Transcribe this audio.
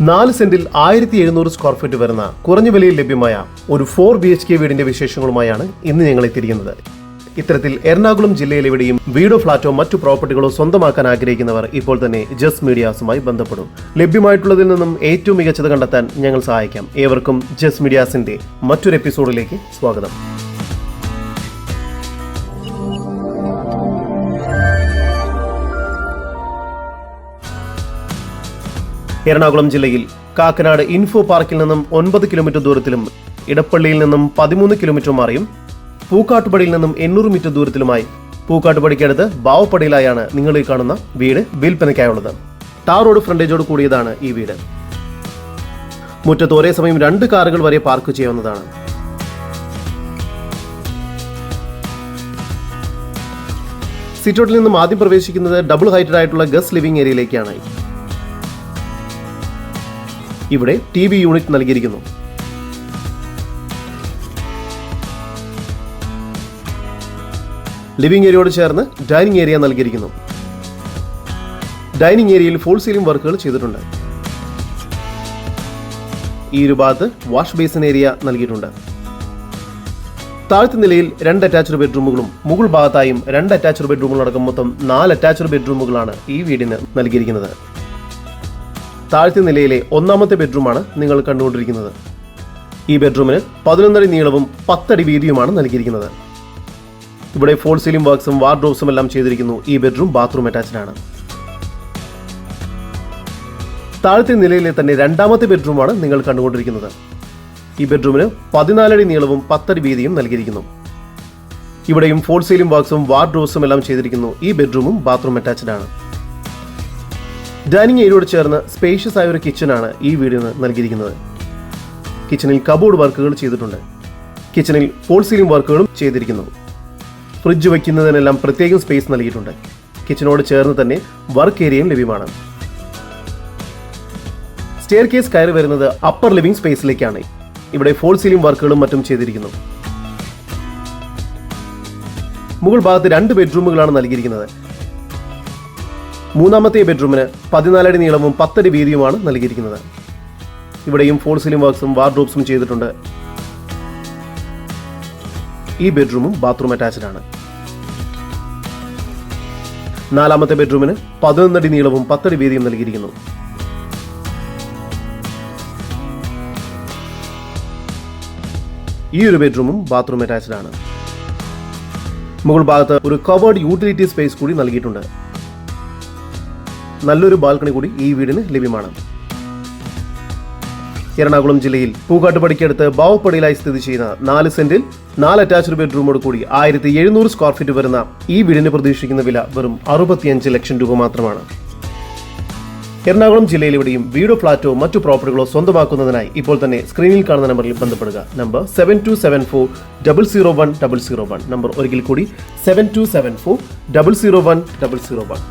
നാല് സെന്റിൽ ആയിരത്തി എഴുന്നൂറ് സ്ക്വയർ ഫീറ്റ് വരുന്ന കുറഞ്ഞ വിലയിൽ ലഭ്യമായ ഒരു ഫോർ ബി എച്ച് കെ വീടിന്റെ വിശേഷങ്ങളുമായാണ് ഇന്ന് ഞങ്ങൾ എത്തിയിരിക്കുന്നത്. ഇത്തരത്തിൽ എറണാകുളം ജില്ലയിലെവിടെയും വീടോ ഫ്ളാറ്റോ മറ്റു പ്രോപ്പർട്ടികളോ സ്വന്തമാക്കാൻ ആഗ്രഹിക്കുന്നവർ ഇപ്പോൾ തന്നെ ജസ് മീഡിയാസുമായി ബന്ധപ്പെടും. ലഭ്യമായിട്ടുള്ളതിൽ നിന്നും ഏറ്റവും മികച്ചത് കണ്ടെത്താൻ ഞങ്ങൾ സഹായിക്കാം. ഏവർക്കും ജസ് മീഡിയാസിന്റെ മറ്റൊരു എപ്പിസോഡിലേക്ക് സ്വാഗതം. എറണാകുളം ജില്ലയിൽ കാക്കനാട് ഇൻഫോ പാർക്കിൽ നിന്നും ഒൻപത് കിലോമീറ്റർ ദൂരത്തിലും ഇടപ്പള്ളിയിൽ നിന്നും പതിമൂന്ന് കിലോമീറ്റർ മാറിയും പൂക്കാട്ടുപടിയിൽ നിന്നും എണ്ണൂറ് മീറ്റർ ദൂരത്തിലുമായി. പൂക്കാട്ടുപടിക്കടുത്ത് ബാവപ്പടിയിലായാണ് നിങ്ങൾ ഈ കാണുന്ന വീട് വിൽപ്പനയ്ക്കായുള്ളത്. ടാർ റോഡ് ഫ്രണ്ടേജോട് കൂടിയതാണ് ഈ വീട്. മുറ്റത്ത് ഒരേ സമയം രണ്ട് കാറുകൾ വരെ പാർക്ക് ചെയ്യാവുന്നതാണ്. സിറ്റോട്ടിൽ നിന്നും ആദ്യം പ്രവേശിക്കുന്നത് ഡബിൾ ഹൈറ്റഡ് ആയിട്ടുള്ള ഗസ്റ്റ് ലിവിംഗ് ഏരിയയിലേക്കാണ്. ഇവിടെ ടി വി യൂണിറ്റ് നൽകിയിരിക്കുന്നു. ലിവിംഗ് ഏരിയയോട് ചേർന്ന് ഡൈനിങ് ഏരിയ നൽകിയിരിക്കുന്നു. ഡൈനിങ് ഏരിയയിൽ ഫുൾ സീലിംഗ് വർക്കുകൾ ചെയ്തിട്ടുണ്ട്. ഈ ഒരു ഭാഗത്ത് വാഷ് ബേസിൻ ഏരിയ നൽകിയിട്ടുണ്ട്. താഴത്തെ നിലയിൽ രണ്ട് അറ്റാച്ച്ഡ് ബെഡ്റൂമുകളും മുകൾ ഭാഗത്തായും രണ്ട് അറ്റാച്ച്ഡ് ബെഡ്റൂമുകൾ അടക്കം മൊത്തം നാല് അറ്റാച്ച്ഡ് ബെഡ്റൂമുകളാണ് ഈ വീടിന് നൽകിയിരിക്കുന്നത്. താഴത്തെ നിലയിലെ ഒന്നാമത്തെ ബെഡ്റൂമാണ് നിങ്ങൾ കണ്ടുകൊണ്ടിരിക്കുന്നത്. ഈ ബെഡ്റൂമിന് പതിനൊന്നടി നീളവും പത്തടി വീതിയുമാണ് നൽകിയിരിക്കുന്നത്. ഇവിടെ ഫോൾ സീലിംഗ് വർക്ക്സും വാർഡ്രോബ്സും എല്ലാം ചെയ്തിരിക്കുന്നു ഈ ബെഡ്റൂം ബാത്റൂം അറ്റാച്ച്ഡ് ആണ്. താഴത്തെ നിലയിലെ തന്നെ രണ്ടാമത്തെ ബെഡ്റൂമാണ് നിങ്ങൾ കണ്ടുകൊണ്ടിരിക്കുന്നത്. ഈ ബെഡ്റൂമിന് പതിനാലടി നീളവും പത്തടി വീതിയും നൽകിയിരിക്കുന്നു. ഇവിടെയും ഫോൾ സീലിംഗ് വർക്ക്സും വാർഡ്രോബ്സും എല്ലാം ചെയ്തിരിക്കുന്നു ഈ ബെഡ്റൂമും ബാത്റൂം അറ്റാച്ച്ഡ് ആണ്. ഡൈനിങ് ഏരിയയോട് ചേർന്ന് സ്പേഷ്യസ് ആയ ഒരു കിച്ചണാണ് ഈ വീടിന് നൽകിയിരിക്കുന്നത്. കിച്ചണിൽ കബോർഡ് വർക്കുകൾ ചെയ്തിട്ടുണ്ട്. കിച്ചണിൽ ഫോൾ സീലിംഗ് വർക്കുകളും ചെയ്തിരിക്കുന്നു. ഫ്രിഡ്ജ് വയ്ക്കുന്നതിനെല്ലാം പ്രത്യേകം സ്പേസ് നൽകിയിട്ടുണ്ട്. കിച്ചനോട് ചേർന്ന് തന്നെ വർക്ക് ഏരിയയും ലഭ്യമാണ്. സ്റ്റെയർ കേസ് കയറി വരുന്നത് അപ്പർ ലിവിംഗ് സ്പേസിലേക്കാണ് ഇവിടെ ഫോൾ സീലിംഗ് വർക്കുകളും മറ്റും ചെയ്തിരിക്കുന്നു. മുകൾ ഭാഗത്ത് രണ്ട് ബെഡ്റൂമുകളാണ് നൽകിയിരിക്കുന്നത്. മൂന്നാമത്തെ ബെഡ്റൂമിന് പതിനാലടി നീളവും പത്തടി വീതിയുമാണ് നൽകിയിരിക്കുന്നത്. ഇവിടെയും ഫോൾ സീലിംഗ് വർക്ക്സും വാർഡ്രോബ്സും ചെയ്തിട്ടുണ്ട്. ഈ ബെഡ്റൂമും ബാത്റൂം അറ്റാച്ച്ഡ് ആണ്. നാലാമത്തെ ബെഡ്റൂമിന് പതിനൊന്നടി നീളവും പത്തടി വീതിയും നൽകിയിരിക്കുന്നു. ഈ ഒരു ബെഡ്റൂമും ബാത്റൂം അറ്റാച്ച്ഡ് ആണ്. മുകൾ ഭാഗത്ത് ഒരു കവേർഡ് യൂട്ടിലിറ്റി സ്പേസ് കൂടി നൽകിയിട്ടുണ്ട്. നല്ലൊരു ബാൽക്കണി കൂടി ഈ വീടിന് ലഭ്യമാണ്. എറണാകുളം ജില്ലയിൽ പൂക്കാട്ടുപടിക്കടുത്ത് ബാവപ്പടിയിലായി സ്ഥിതി ചെയ്യുന്ന നാല് സെന്റിൽ നാല് അറ്റാച്ച്ഡ് ബെഡ്റൂമോട് കൂടി ആയിരത്തി എഴുന്നൂറ് സ്ക്വയർ ഫീറ്റ് വരുന്ന ഈ വീടിന് പ്രതീക്ഷിക്കുന്ന വില വെറും അറുപത്തിയഞ്ച് ലക്ഷം രൂപ മാത്രമാണ്. എറണാകുളം ജില്ലയിലെവിടെയും വീടോ ഫ്ളാറ്റോ മറ്റു പ്രോപ്പർട്ടികളോ സ്വന്തമാക്കുന്നതിനായി ഇപ്പോൾ തന്നെ സ്ക്രീനിൽ കാണുന്ന നമ്പറിൽ ബന്ധപ്പെടുക. Number seven two seven four double zero one double zero one number ഒരിക്കൽ കൂടി seven two seven four double zero one double zero one